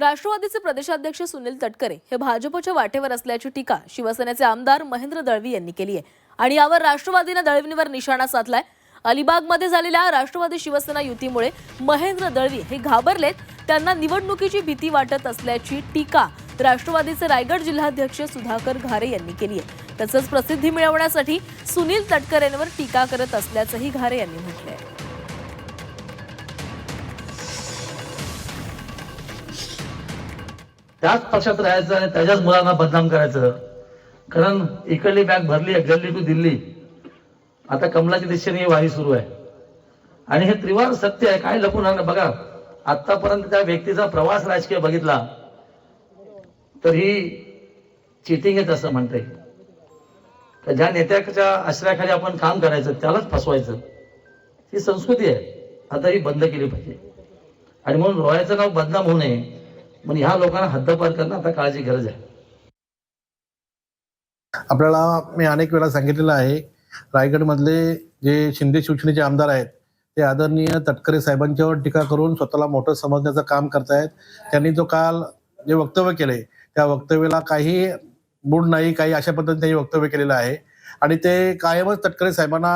राष्ट्रवादीचे प्रदेशाध्यक्ष सुनील तटकरे हे भाजपच्या वाटेवर असल्याची टीका शिवसेनेचे आमदार महेंद्र दळवी यांनी केली आहे. आणि यावर राष्ट्रवादीनं दळवींवर निशाणा साधलाय. अलिबागमध्ये झालेल्या राष्ट्रवादी शिवसेना युतीमुळे महेंद्र दळवी हे घाबरलेत. त्यांना निवडणुकीची भीती वाटत असल्याची टीका राष्ट्रवादीचे रायगड जिल्हाध्यक्ष सुधाकर घारे यांनी केली आहे. तसंच प्रसिद्धी मिळवण्यासाठी सुनील तटकरेंवर टीका करत असल्याचंही घारे यांनी म्हटलंय. त्याच पक्षात राहायचं आणि त्याच्याच मुलांना बदनाम करायचं. कारण इकडली बॅग भरली आहे गल्ली टू दिल्ली. आता कमलाच्या दिशेने ही वारी सुरू आहे. आणि हे त्रिवार सत्य आहे काय लपून राहणार बघा. आतापर्यंत त्या व्यक्तीचा प्रवास राजकीय बघितला तर ही चिटिंग आहे असं म्हणता येईल तर ज्या नेत्याच्या आश्रयाखाली आपण काम करायचं त्यालाच फसवायचं. ही संस्कृती आहे. आता ही बंद केली पाहिजे. आणि म्हणून रोयाचं नाव बदनाम होऊ नये. म्हणून ह्या लोकांना हद्दपार करणं आता काळाची गरज आहे. आपल्याला मी अनेक वेळा सांगितलेलं आहे रायगडमधले जे शिंदे शिवसेनेचे आमदार आहेत ते आदरणीय तटकरे साहेबांच्यावर टीका करून स्वतःला मोठं समजण्याचं काम करतायत. त्यांनी जो काल जे वक्तव्य केले त्या वक्तव्याला काही मूड नाही काही अशा पद्धतीने त्यांनी वक्तव्य केलेलं आहे. आणि ते कायमच तटकरे साहेबांना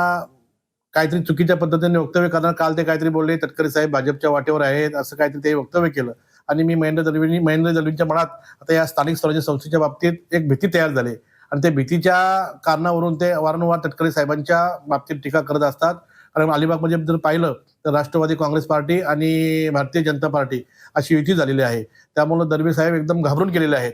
काहीतरी चुकीच्या पद्धतीने वक्तव्य करणार काल ते काहीतरी बोलले तटकरे साहेब भाजपच्या वाटेवर आहेत असं काहीतरी ते वक्तव्य केलं. आणि मी महेंद्र दळवींनी महेंद्र दलवींच्या मनात आता या स्थानिक स्वराज्य संस्थेच्या बाबतीत एक भीती तयार झाली. आणि त्या भीतीच्या कारणावरून ते वारंवार तटकरे साहेबांच्या बाबतीत टीका करत असतात. आणि अलिबागमध्ये जर पाहिलं तर राष्ट्रवादी काँग्रेस पार्टी आणि भारतीय जनता पार्टी अशी युती झालेली आहे. त्यामुळे दळवी साहेब एकदम घाबरून गेलेले आहेत.